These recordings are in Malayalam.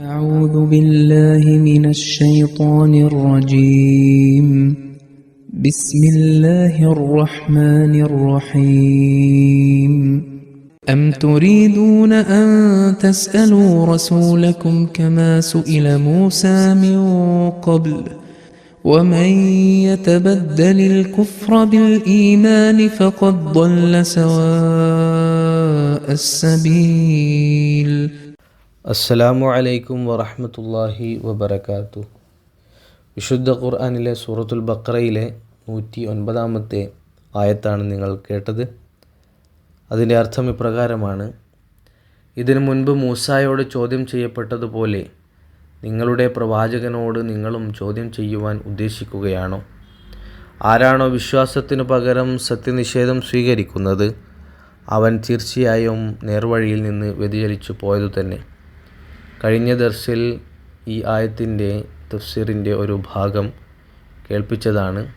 أعوذ بالله من الشيطان الرجيم. بسم الله الرحمن الرحيم. أم تريدون أن تسألوا رسولكم كما سئل موسى من قبل؟ ومن يتبدل الكفر بالإيمان فقد ضل سواء السبيل. അസ്സലാമു അലൈക്കും വറഹമത്തല്ലാഹി വബർക്കാത്തു വിശുദ്ധ ഖുർആാനിലെ സൂറത്തുൽ ബക്രയിലെ നൂറ്റി ഒൻപതാമത്തെ ആയത്താണ് നിങ്ങൾ കേട്ടത്. അതിന്റെ അർത്ഥം ഇപ്രകാരമാണ്. ഇതിനു മുൻപ് മൂസായോട് ചോദ്യം ചെയ്യപ്പെട്ടതുപോലെ നിങ്ങളുടെ പ്രവാചകനോട് നിങ്ങളും ചോദ്യം ചെയ്യുവാൻ ഉദ്ദേശിക്കുകയാണോ? ആരാണോ വിശ്വാസത്തിനു പകരം സത്യനിഷേധം സ്വീകരിക്കുന്നത്? അവൻ തീർച്ചയായും നേർവഴിയിൽ നിന്ന് വ്യതിചലിച്ചു പോയതു തന്നെ കഴിഞ്ഞ ദർസിൽ ഈ ആയത്തിന്റെ തഫ്സീറിന്റെ ഒരു ഭാഗം കേൾപ്പിച്ചതാണ്.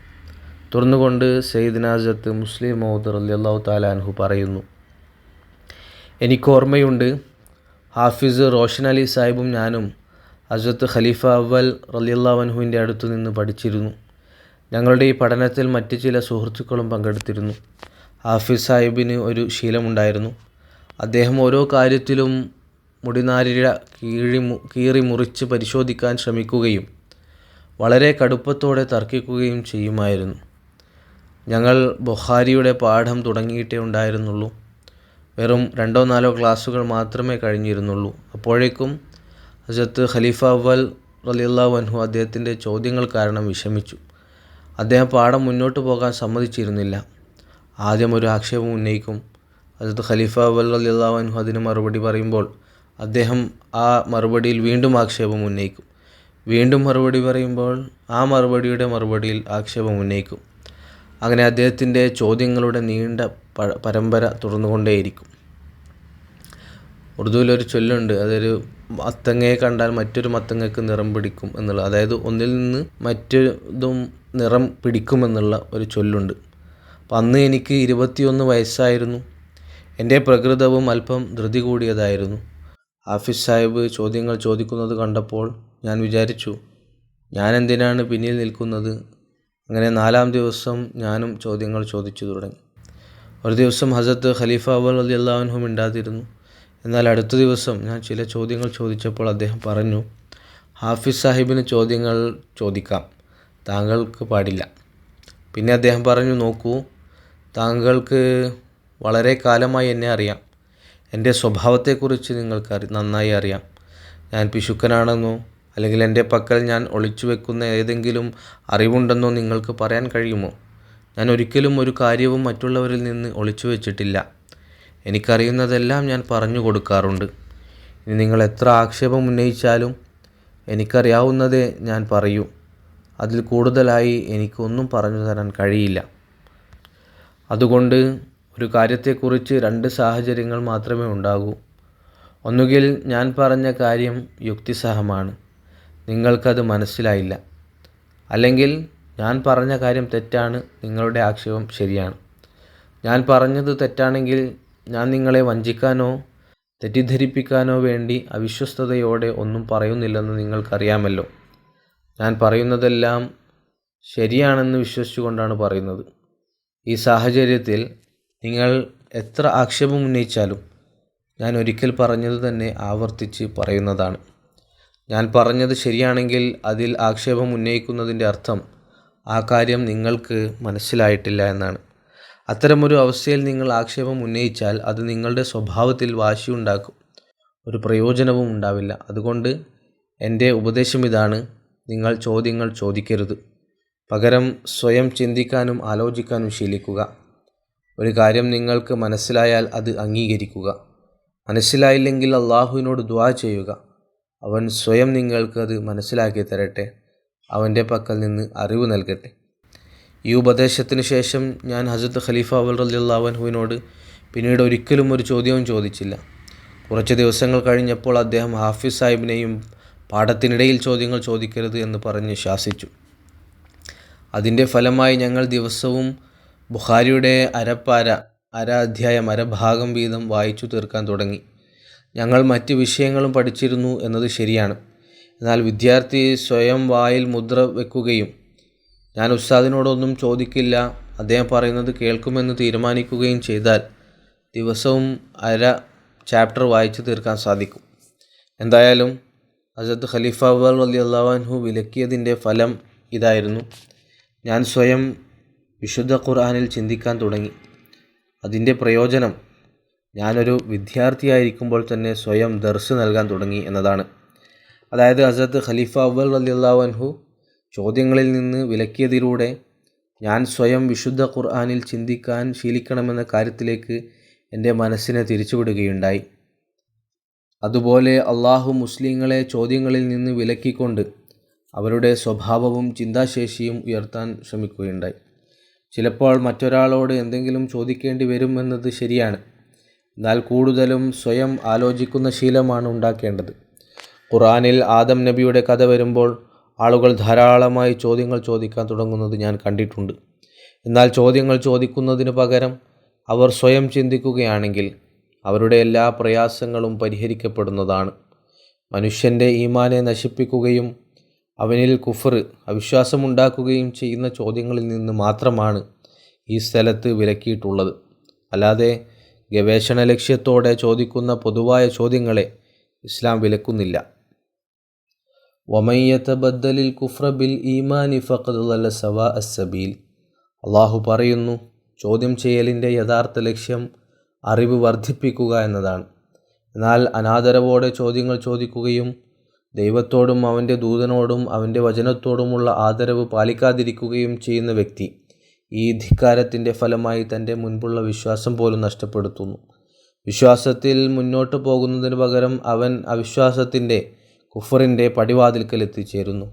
തുറന്നുകൊണ്ട് സെയ്ദ് മുസ്ലിം മൗദ് അള്ളാഹു താലാൻഹു പറയുന്നു എനിക്ക് ഓർമ്മയുണ്ട് ഹാഫിസ് റോഷൻ അലി സാഹിബും ഞാനും അസത്ത് ഖലീഫ അവൽ റലിയല്ലാവൻഹുവിന്റെ അടുത്തു നിന്ന് പഠിച്ചിരുന്നു. ഞങ്ങളുടെ ഈ പഠനത്തിൽ മറ്റ് ചില സുഹൃത്തുക്കളും പങ്കെടുത്തിരുന്നു. ഹാഫിസ് സാഹിബിന് ഒരു ശീലമുണ്ടായിരുന്നു. അദ്ദേഹം ഓരോ കാര്യത്തിലും മുടിനാരിഴ കീഴി കീറി മുറിച്ച് പരിശോധിക്കാൻ ശ്രമിക്കുകയും വളരെ കടുപ്പത്തോടെ തർക്കിക്കുകയും ചെയ്യുമായിരുന്നു. ഞങ്ങൾ ബുഖാരിയുടെ പാഠം തുടങ്ങിയിട്ടേ ഉണ്ടായിരുന്നുള്ളൂ. വെറും രണ്ടോ നാലോ ക്ലാസ്സുകൾ മാത്രമേ കഴിഞ്ഞിരുന്നുള്ളൂ. അപ്പോഴേക്കും ഹസത്ത് ഖലീഫ അവൽ റലിയുള്ള വൻഹു അദ്ദേഹത്തിന്റെ ചോദ്യങ്ങൾ കാരണം വിഷമിച്ചു. അദ്ദേഹം പാഠം മുന്നോട്ട് പോകാൻ സമ്മതിച്ചിരുന്നില്ല. ആദ്യം ഒരു ആക്ഷേപം ഉന്നയിക്കും. ഹസത്ത് ഖലീഫ അവൽ റലിയുള്ള വൻഹു അതിന് മറുപടി പറയുമ്പോൾ അദ്ദേഹം ആ മറുപടിയിൽ വീണ്ടും ആക്ഷേപം ഉന്നയിക്കും. വീണ്ടും മറുപടി പറയുമ്പോൾ ആ മറുപടിയുടെ മറുപടിയിൽ ആക്ഷേപം ഉന്നയിക്കും. അങ്ങനെ അദ്ദേഹത്തിന്റെ ചോദ്യങ്ങളുടെ നീണ്ട പരമ്പര തുടർന്നുകൊണ്ടേയിരിക്കും. ഉറുദുവിലൊരു ചൊല്ലുണ്ട് അതൊരു മത്തങ്ങയെ കണ്ടാൽ മറ്റൊരു മത്തങ്ങക്ക് നിറം പിടിക്കും എന്നുള്ള അതായത് ഒന്നിൽ നിന്ന് മറ്റൊരുതും നിറം പിടിക്കുമെന്നുള്ള ഒരു ചൊല്ലുണ്ട്. അപ്പം അന്ന് എനിക്ക് ഇരുപത്തിയൊന്ന് വയസ്സായിരുന്നു. എന്റെ പ്രകൃതവും അല്പം ധൃതി കൂടിയതായിരുന്നു. ഹാഫിസ് സാഹിബ് ചോദ്യങ്ങൾ ചോദിക്കുന്നത് കണ്ടപ്പോൾ ഞാൻ വിചാരിച്ചു ഞാൻ എന്തിനാണ് പിന്നിൽ നിൽക്കുന്നത്? അങ്ങനെ നാലാം ദിവസം ഞാനും ചോദ്യങ്ങൾ ചോദിച്ചു തുടങ്ങി. ഒരു ദിവസം ഹസത്ത് ഖലീഫ അവൽ അലി അള്ളാഹുനും ഉണ്ടാതിരുന്നു എന്നാൽ അടുത്ത ദിവസം ഞാൻ ചില ചോദ്യങ്ങൾ ചോദിച്ചപ്പോൾ അദ്ദേഹം പറഞ്ഞു ഹാഫിസ് സാഹിബിന് ചോദ്യങ്ങൾ ചോദിക്കാം. താങ്കൾക്ക് പാടില്ല. പിന്നെ അദ്ദേഹം പറഞ്ഞു നോക്കൂ താങ്കൾക്ക് വളരെ കാലമായി എന്നെ അറിയാം. എന്റെ സ്വഭാവത്തെക്കുറിച്ച് നിങ്ങൾക്ക് നന്നായി അറിയാം. ഞാൻ പിശുക്കനാണെന്നോ അല്ലെങ്കിൽ എന്റെ പക്കൽ ഞാൻ ഒളിച്ചു വെക്കുന്ന ഏതെങ്കിലും അറിവുണ്ടെന്നോ നിങ്ങൾക്ക് പറയാൻ കഴിയുമോ? ഞാൻ ഒരിക്കലും ഒരു കാര്യവും മറ്റുള്ളവരിൽ നിന്ന് ഒളിച്ചു വെച്ചിട്ടില്ല. എനിക്കറിയുന്നതെല്ലാം ഞാൻ പറഞ്ഞു കൊടുക്കാറുണ്ട്. ഇനി നിങ്ങൾ എത്ര ആക്ഷേപം ഉന്നയിച്ചാലും എനിക്കറിയാവുന്നതേ ഞാൻ പറയൂ. അതിൽ കൂടുതലായി എനിക്കൊന്നും പറഞ്ഞു തരാൻ കഴിയില്ല. അതുകൊണ്ട് ഒരു കാര്യത്തെക്കുറിച്ച് രണ്ട് സാഹചര്യങ്ങൾ മാത്രമേ ഉണ്ടാകൂ. ഒന്നുകിൽ ഞാൻ പറഞ്ഞ കാര്യം യുക്തിസഹമാണ്. നിങ്ങൾക്കത് മനസ്സിലായില്ല. അല്ലെങ്കിൽ ഞാൻ പറഞ്ഞ കാര്യം തെറ്റാണ് നിങ്ങളുടെ ആക്ഷേപം ശരിയാണ്. ഞാൻ പറഞ്ഞത് തെറ്റാണെങ്കിൽ ഞാൻ നിങ്ങളെ വഞ്ചിക്കാനോ തെറ്റിദ്ധരിപ്പിക്കാനോ വേണ്ടി അവിശ്വസ്തയോടെ ഒന്നും പറയുന്നില്ലെന്ന് നിങ്ങൾക്കറിയാമല്ലോ. ഞാൻ പറയുന്നതെല്ലാം ശരിയാണെന്ന് വിശ്വസിച്ചുകൊണ്ടാണ് പറയുന്നത്. ഈ സാഹചര്യത്തിൽ നിങ്ങൾ എത്ര ആക്ഷേപം ഉന്നയിച്ചാലും ഞാൻ ഒരിക്കൽ പറഞ്ഞത് തന്നെ ആവർത്തിച്ച് പറയുന്നതാണ്. ഞാൻ പറഞ്ഞത് ശരിയാണെങ്കിൽ അതിൽ ആക്ഷേപം ഉന്നയിക്കുന്നതിന്റെ അർത്ഥം ആ കാര്യം നിങ്ങൾക്ക് മനസ്സിലായിട്ടില്ല എന്നാണ്. അത്തരമൊരു അവസ്ഥയിൽ നിങ്ങൾ ആക്ഷേപം ഉന്നയിച്ചാൽ അത് നിങ്ങളുടെ സ്വഭാവത്തിൽ വാശിയുണ്ടാക്കും. ഒരു പ്രയോജനവും ഉണ്ടാവില്ല. അതുകൊണ്ട് എന്റെ ഉപദേശം ഇതാണ്. നിങ്ങൾ ചോദ്യങ്ങൾ ചോദിക്കരുത്. പകരം സ്വയം ചിന്തിക്കാനും ആലോചിക്കാനും ശീലിക്കുക. ഒരു കാര്യം നിങ്ങൾക്ക് മനസ്സിലായാൽ അത് അംഗീകരിക്കുക. മനസ്സിലായില്ലെങ്കിൽ അള്ളാഹുവിനോട് ദ്വാ ചെയ്യുക. അവൻ സ്വയം നിങ്ങൾക്ക് അത് മനസ്സിലാക്കി തരട്ടെ. അവന്റെ പക്കൽ നിന്ന് അറിവ് നൽകട്ടെ. ഈ ഉപദേശത്തിന് ശേഷം ഞാൻ ഹസത്ത് ഖലീഫ അവൽ റലിയുള്ളാവൻഹുവിനോട് പിന്നീട് ഒരിക്കലും ഒരു ചോദ്യവും ചോദിച്ചില്ല. കുറച്ച് ദിവസങ്ങൾ കഴിഞ്ഞപ്പോൾ അദ്ദേഹം ഹാഫിസ് സാഹിബിനെയും പാഠത്തിനിടയിൽ ചോദ്യങ്ങൾ ചോദിക്കരുത് എന്ന് പറഞ്ഞ് ശാസിച്ചു. അതിന്റെ ഫലമായി ഞങ്ങൾ ദിവസവും ബുഖാരിയുടെ അരപ്പാര അര അധ്യായം അരഭാഗം വീതം വായിച്ചു തീർക്കാൻ തുടങ്ങി. ഞങ്ങൾ മറ്റ് വിഷയങ്ങളും പഠിച്ചിരുന്നു എന്നത് ശരിയാണ്. എന്നാൽ വിദ്യാർത്ഥി സ്വയം വായിൽ മുദ്ര വെക്കുകയും ഞാൻ ഉസ്താദിനോടൊന്നും ചോദിക്കില്ല അദ്ദേഹം പറയുന്നത് കേൾക്കുമെന്ന് തീരുമാനിക്കുകയും ചെയ്താൽ ദിവസവും അര ചാപ്റ്റർ വായിച്ചു തീർക്കാൻ സാധിക്കും. എന്തായാലും അസദ് ഖലീഫ അബ്ബാൽ അലി അള്ളാഹു വിലക്കിയതിന്റെ ഫലം ഇതായിരുന്നു. ഞാൻ സ്വയം വിശുദ്ധ ഖുർആാനിൽ ചിന്തിക്കാൻ തുടങ്ങി. അതിന്റെ പ്രയോജനം ഞാനൊരു വിദ്യാർത്ഥിയായിരിക്കുമ്പോൾ തന്നെ സ്വയം ദർസ് നൽകാൻ തുടങ്ങി എന്നതാണ്. അതായത് ഹസരത്ത് ഖലീഫ അവൽ അലി അൻഹു ചോദ്യങ്ങളിൽ നിന്ന് വിലക്കിയതിലൂടെ ഞാൻ സ്വയം വിശുദ്ധ ഖുർആാനിൽ ചിന്തിക്കാൻ ശീലിക്കണമെന്ന കാര്യത്തിലേക്ക് എന്റെ മനസ്സിനെ തിരിച്ചുവിടുകയുണ്ടായി. അതുപോലെ അള്ളാഹു മുസ്ലിങ്ങളെ ചോദ്യങ്ങളിൽ നിന്ന് വിലക്കിക്കൊണ്ട് അവരുടെ സ്വഭാവവും ചിന്താശേഷിയും ഉയർത്താൻ ശ്രമിക്കുകയുണ്ടായി. ചിലപ്പോൾ മറ്റൊരാളോട് എന്തെങ്കിലും ചോദിക്കേണ്ടി വരുമെന്നത് ശരിയാണ്. എന്നാൽ കൂടുതലും സ്വയം ആലോചിക്കുന്ന ശീലമാണ് ഉണ്ടാക്കേണ്ടത്. ഖുറാനിൽ ആദം നബിയുടെ കഥ വരുമ്പോൾ ആളുകൾ ധാരാളമായി ചോദ്യങ്ങൾ ചോദിക്കാൻ തുടങ്ങുന്നത് ഞാൻ കണ്ടിട്ടുണ്ട്. എന്നാൽ ചോദ്യങ്ങൾ ചോദിക്കുന്നതിന് പകരം അവർ സ്വയം ചിന്തിക്കുകയാണെങ്കിൽ അവരുടെ എല്ലാ പ്രയാസങ്ങളും പരിഹരിക്കപ്പെടുന്നതാണ്. മനുഷ്യന്റെ ഈമാനെ നശിപ്പിക്കുകയും അവനിൽ കുഫർ അവിശ്വാസമുണ്ടാക്കുകയും ചെയ്യുന്ന ചോദ്യങ്ങളിൽ നിന്ന് മാത്രമാണ് ഈ സ്ഥലത്ത് വിലക്കിയിട്ടുള്ളത്. അല്ലാതെ ഗവേഷണ ലക്ഷ്യത്തോടെ ചോദിക്കുന്ന പൊതുവായ ചോദ്യങ്ങളെ ഇസ്ലാം വിലക്കുന്നില്ല. വമയ്യത്തബദ്ദലിൽ കുഫ്ര ബിൽ ഈമാനി ഫഖദ് സവാ അസബീൽ അള്ളാഹു പറയുന്നു ചോദ്യം ചെയ്യലിന്റെ യഥാർത്ഥ ലക്ഷ്യം അറിവ് വർദ്ധിപ്പിക്കുക എന്നതാണ്. എന്നാൽ അനാദരവോടെ ചോദ്യങ്ങൾ ചോദിക്കുകയും ദൈവത്തോടും അവന്റെ ദൂതനോടും അവന്റെ വചനത്തോടുമുള്ള ആദരവ് പാലിക്കാതിരിക്കുകയും ചെയ്യുന്ന വ്യക്തി ഈ ധിക്കാരത്തിന്റെ ഫലമായി തന്റെ മുൻപുള്ള വിശ്വാസം പോലും നഷ്ടപ്പെടുത്തുന്നു. വിശ്വാസത്തിൽ മുന്നോട്ട് പോകുന്നതിന് പകരം അവൻ അവിശ്വാസത്തിന്റെ കുഫറിന്റെ പടിവാതിൽക്കൽ എത്തിച്ചേരുന്നു.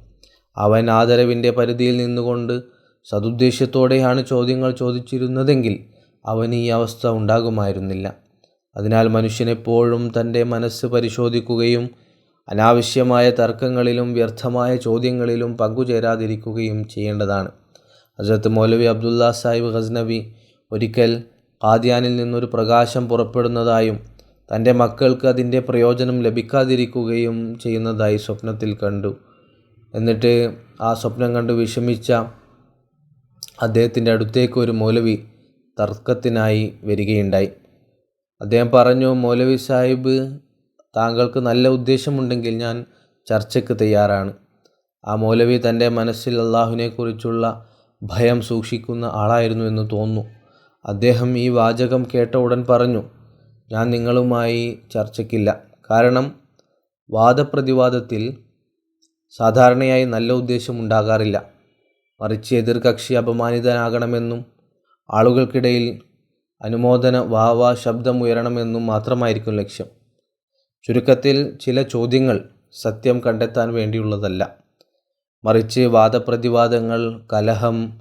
അവൻ ആദരവിന്റെ പരിധിയിൽ നിന്നുകൊണ്ട് സതുദ്ദേശത്തോടെയാണ് ചോദ്യങ്ങൾ ചോദിച്ചിരുന്നതെങ്കിൽ അവന് ഈ അവസ്ഥ ഉണ്ടാകുമായിരുന്നില്ല. അതിനാൽ മനുഷ്യനെപ്പോഴും തന്റെ മനസ്സ് പരിശോധിക്കുകയും അനാവശ്യമായ തർക്കങ്ങളിലും വ്യർത്ഥമായ ചോദ്യങ്ങളിലും പങ്കുചേരാതിരിക്കുകയും ചെയ്യേണ്ടതാണ്. ഹസരത്ത് മൗലവി അബ്ദുല്ല സാഹിബ് ഗസ്നബി ഒരിക്കൽ ഖാദ്യാനിൽ നിന്നൊരു പ്രകാശം പുറപ്പെടുന്നതായും തന്റെ മക്കൾക്ക് അതിന്റെ പ്രയോജനം ലഭിക്കാതിരിക്കുകയും ചെയ്യുന്നതായി സ്വപ്നത്തിൽ കണ്ടു. എന്നിട്ട് ആ സ്വപ്നം കണ്ട് വിഷമിച്ച അദ്ദേഹത്തിന്റെ അടുത്തേക്ക് ഒരു മൗലവി തർക്കത്തിനായി വരികയുണ്ടായി. അദ്ദേഹം പറഞ്ഞു മൗലവി സാഹിബ് താങ്കൾക്ക് നല്ല ഉദ്ദേശമുണ്ടെങ്കിൽ ഞാൻ ചർച്ചയ്ക്ക് തയ്യാറാണ്. ആ മൗലവി തന്റെ മനസ്സിൽ അള്ളാഹുവിനെക്കുറിച്ചുള്ള ഭയം സൂക്ഷിക്കുന്ന ആളായിരുന്നു എന്ന് തോന്നുന്നു. അദ്ദേഹം ഈ വാചകം കേട്ട ഉടൻ പറഞ്ഞു ഞാൻ നിങ്ങളുമായി ചർച്ചയ്ക്കില്ല. കാരണം വാദപ്രതിവാദത്തിൽ സാധാരണയായി നല്ല ഉദ്ദേശം ഉണ്ടാകാറില്ല. മറിച്ച് എതിർകക്ഷി അപമാനിതനാകണമെന്നും ആളുകൾക്കിടയിൽ അനുമോദന വാവാ ശബ്ദം ഉയരണമെന്നും മാത്രമായിരിക്കും ലക്ഷ്യം. ചുരുക്കത്തിൽ ചില ചോദ്യങ്ങൾ സത്യം കണ്ടെത്താൻ വേണ്ടിയുള്ളതല്ല. മറിച്ച് വാദപ്രതിവാദങ്ങൾ കലഹം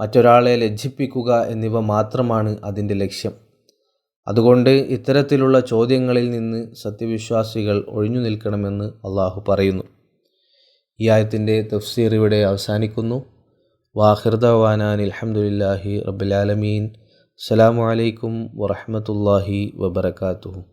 മറ്റൊരാളെ ലജ്ജിപ്പിക്കുക എന്നിവ മാത്രമാണ് അതിന്റെ ലക്ഷ്യം. അതുകൊണ്ട് ഇത്തരത്തിലുള്ള ചോദ്യങ്ങളിൽ നിന്ന് സത്യവിശ്വാസികൾ ഒഴിഞ്ഞു നിൽക്കണമെന്ന് അള്ളാഹു പറയുന്നു. ഈ ആയത്തിന്റെ തഫ്സീർ ഇവിടെ അവസാനിക്കുന്നു. വാഹിർദവാനാൻ അലഹമുല്ലാഹി റബുലാലമീൻ അസ്സാം അലൈക്കും വറഹമത്തല്ലാഹി വബർക്കാത്തുഹു